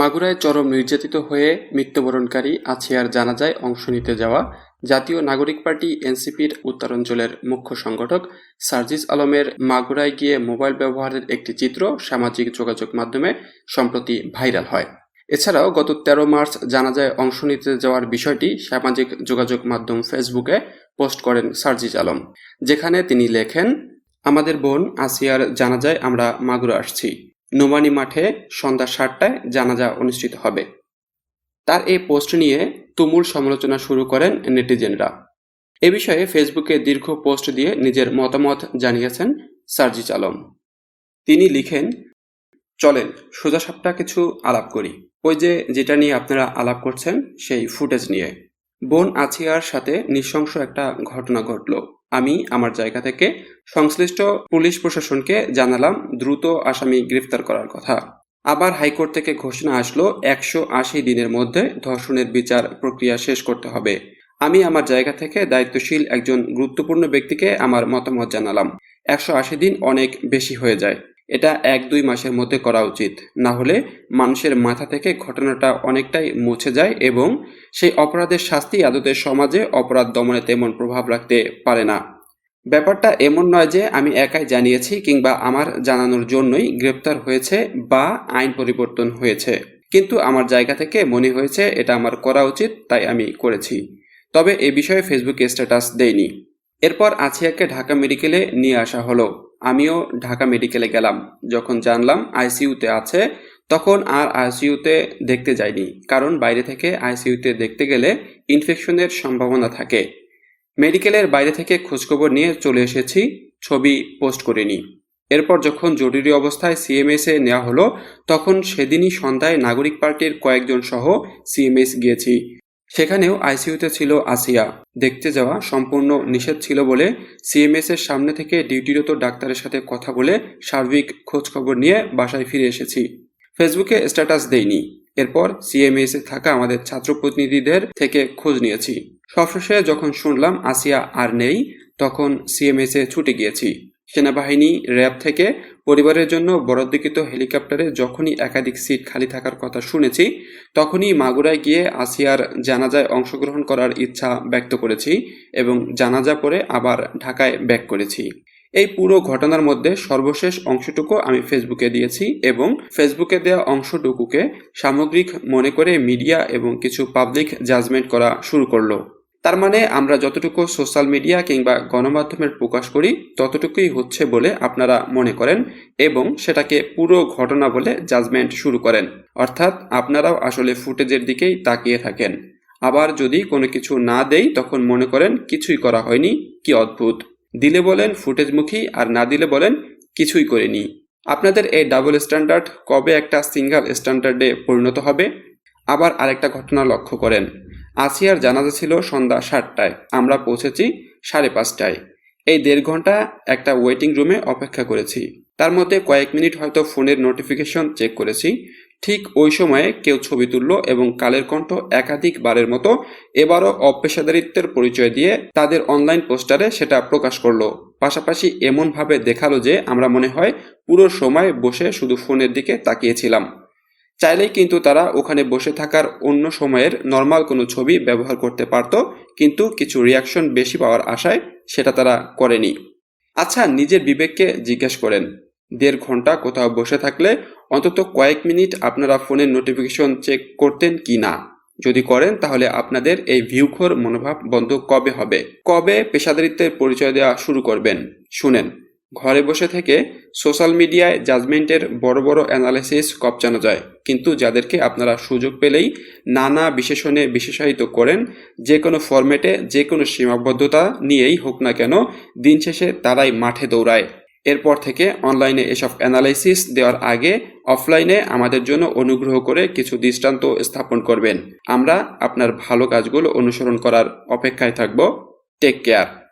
মাগুরায় চরম নির্যাতিত হয়ে মৃত্যুবরণকারী আছিয়ার জানাজায় অংশ নিতে যাওয়া জাতীয় নাগরিক পার্টি এনসিপির উত্তরাঞ্চলের মুখ্য সংগঠক সার্জিস আলমের মাগুরায় গিয়ে মোবাইল ব্যবহারের একটি চিত্র সামাজিক যোগাযোগ মাধ্যমে সম্প্রতি ভাইরাল হয়। এছাড়াও গত তেরো মার্চ জানাজায় অংশ নিতে যাওয়ার বিষয়টি সামাজিক যোগাযোগ মাধ্যম ফেসবুকে পোস্ট করেন সার্জিস আলম, যেখানে তিনি লেখেন, আমাদের বোন আসিয়ার জানাজায় আমরা মাগুরা আসছি। নোমানি মাঠে সন্ধ্যা সাতটায় জানাজা অনুষ্ঠিত হবে। তার এই পোস্ট নিয়ে তুমুল সমালোচনা শুরু করেন নেটিজেনরা। এ বিষয়ে ফেসবুকে দীর্ঘ পোস্ট দিয়ে নিজের মতামত জানিয়েছেন সার্জিস আলম। তিনি লিখেন, চলেন, সোজা সাপটা কিছু আলাপ করি। ওই যে যেটা নিয়ে আপনারা আলাপ করছেন, সেই ফুটেজ নিয়ে। বোন আছিয়ার সাথে নৃশংস একটা ঘটনা ঘটলো। আমি আমার জায়গা থেকে সংশ্লিষ্ট পুলিশ প্রশাসনকে জানালাম, দ্রুত আসামি গ্রেফতার করার কথা। আবার হাইকোর্ট থেকে ঘোষণা আসলো, একশো আশি দিনের মধ্যে ধর্ষণের বিচার প্রক্রিয়া শেষ করতে হবে। আমি আমার জায়গা থেকে দায়িত্বশীল একজন গুরুত্বপূর্ণ ব্যক্তিকে আমার মতামত জানালাম। একশো আশি দিন অনেক বেশি হয়ে যায়। এটা এক দুই মাসের মধ্যে করা উচিত। না হলে মানুষের মাথা থেকে ঘটনাটা অনেকটাই মুছে যায় এবং সেই অপরাধের শাস্তি আদতে সমাজে অপরাধ দমনে তেমন প্রভাব রাখতে পারে না। ব্যাপারটা এমন নয় যে আমি একাই জানিয়েছি কিংবা আমার জানানোর জন্যই গ্রেপ্তার হয়েছে বা আইন পরিবর্তন হয়েছে। কিন্তু আমার জায়গা থেকে মনে হয়েছে এটা আমার করা উচিত, তাই আমি করেছি। তবে এ বিষয়ে ফেসবুকে স্ট্যাটাস দেইনি। এরপর আছিয়াকে ঢাকা মেডিকেলে নিয়ে আসা হলো। আমিও ঢাকা মেডিকেলে গেলাম। যখন জানলাম আইসিইউতে আছে, তখন আর আইসিইউতে দেখতে যাইনি, কারণ বাইরে থেকে আইসিইউতে দেখতে গেলে ইনফেকশনের সম্ভাবনা থাকে। মেডিকেলের বাইরে থেকে খোঁজখবর নিয়ে চলে এসেছি, ছবি পোস্ট করিনি। এরপর যখন জরুরি অবস্থায় সিএমএসে নেওয়া হলো, তখন সেদিনই সন্ধ্যায় নাগরিক পার্টির কয়েকজন সহ সিএমএস গিয়েছি। সেখানেও আইসিইউতে ছিল আসিয়া। দেখতে যাওয়া সম্পূর্ণ নিষেধ ছিল বলে সিএমএস এর সামনে থেকে ডিউটিরত ডাক্তারের সাথে কথা বলে সার্বিক খোঁজখবর নিয়ে বাসায় ফিরে এসেছি। ফেসবুকে স্ট্যাটাস দেইনি। এরপর সিএমএস এ থাকা আমাদের ছাত্র প্রতিনিধিদের থেকে খোঁজ নিয়েছি। সবশেষে যখন শুনলাম আসিয়া আর নেই, তখন সিএমএস এ ছুটে গিয়েছি। সেনাবাহিনী, র্যাব থেকে পরিবারের জন্য বরাদ্দকৃত হেলিকপ্টারে যখনই একাধিক সিট খালি থাকার কথা শুনেছি, তখনই মাগুরায় গিয়ে আসিয়ার জানাজায় অংশগ্রহণ করার ইচ্ছা ব্যক্ত করেছি এবং জানাজা পরে আবার ঢাকায় ব্যাক করেছি। এই পুরো ঘটনার মধ্যে সর্বশেষ অংশটুকু আমি ফেসবুকে দিয়েছি এবং ফেসবুকে দেওয়া অংশটুকুকে সামগ্রিক মনে করে মিডিয়া এবং কিছু পাবলিক জাজমেন্ট করা শুরু করল। তার মানে আমরা যতটুকু সোশ্যাল মিডিয়া কিংবা গণমাধ্যমের প্রকাশ করি, ততটুকুই হচ্ছে বলে আপনারা মনে করেন এবং সেটাকে পুরো ঘটনা বলে জাজমেন্ট শুরু করেন। অর্থাৎ আপনারাও আসলে ফুটেজের দিকেই তাকিয়ে থাকেন। আবার যদি কোনো কিছু না দেই, তখন মনে করেন কিছুই করা হয়নি, কি অদ্ভুত। দিলে বলেন ফুটেজমুখী, আর না দিলে বলেন কিছুই করিনি। আপনাদের এই ডাবল স্ট্যান্ডার্ড কবে একটা সিঙ্গেল স্ট্যান্ডার্ডে পরিণত হবে? আবার আরেকটা ঘটনা লক্ষ্য করেন। আসিয়ার জানাজা ছিল সন্ধ্যা সাতটায়। আমরা পৌঁছেছি সাড়ে পাঁচটায়। এই দেড় ঘণ্টা একটা ওয়েটিং রুমে অপেক্ষা করেছি। তার মধ্যে কয়েক মিনিট হয়তো ফোনের নোটিফিকেশন চেক করেছি। ঠিক ওই সময়ে কেউ ছবি তুলল এবং কালের কণ্ঠ একাধিক বারের মতো এবারও অপেশাদারিত্বের পরিচয় দিয়ে তাদের অনলাইন পোস্টারে সেটা প্রকাশ করল। পাশাপাশি এমনভাবে দেখাল যে আমরা মনে হয় পুরো সময় বসে শুধু ফোনের দিকে তাকিয়েছিলাম। চাইলেই কিন্তু তারা ওখানে বসে থাকার অন্য সময়ের নর্মাল কোনো ছবি ব্যবহার করতে পারত, কিন্তু কিছু রিয়াকশন বেশি পাওয়ার আশায় সেটা তারা করেনি। আচ্ছা নিজের বিবেককে জিজ্ঞেস করেন, দেড় ঘণ্টা কোথাও বসে থাকলে অন্তত কয়েক মিনিট আপনারা ফোনের নোটিফিকেশন চেক করতেন কি না? যদি করেন তাহলে আপনাদের এই ভিউখোর মনোভাব বন্ধ কবে হবে? কবে? পেশাদারিত্বের পরিচয় দেওয়া শুরু করবেন। শুনেন। ঘরে বসে থেকে সোশ্যাল মিডিয়ায় জাজমেন্টের বড় বড় অ্যানালিসিস কপচানো যায়। কিন্তু যাদেরকে আপনারা সুযোগ পেলেই নানা বিশেষণে বিশেষায়িত করেন, যে কোনো ফরম্যাটে, যে কোনো সীমাবদ্ধতা নিয়েই হোক না কেন, দিন শেষে তারাই মাঠে দৌড়ায়। এরপর থেকে অনলাইনে এসব অ্যানালাইসিস দেওয়ার আগে অফলাইনে আমাদের জন্য অনুগ্রহ করে কিছু দৃষ্টান্ত স্থাপন করবেন। আমরা আপনার ভালো কাজগুলো অনুসরণ করার অপেক্ষায় থাকব। Take care.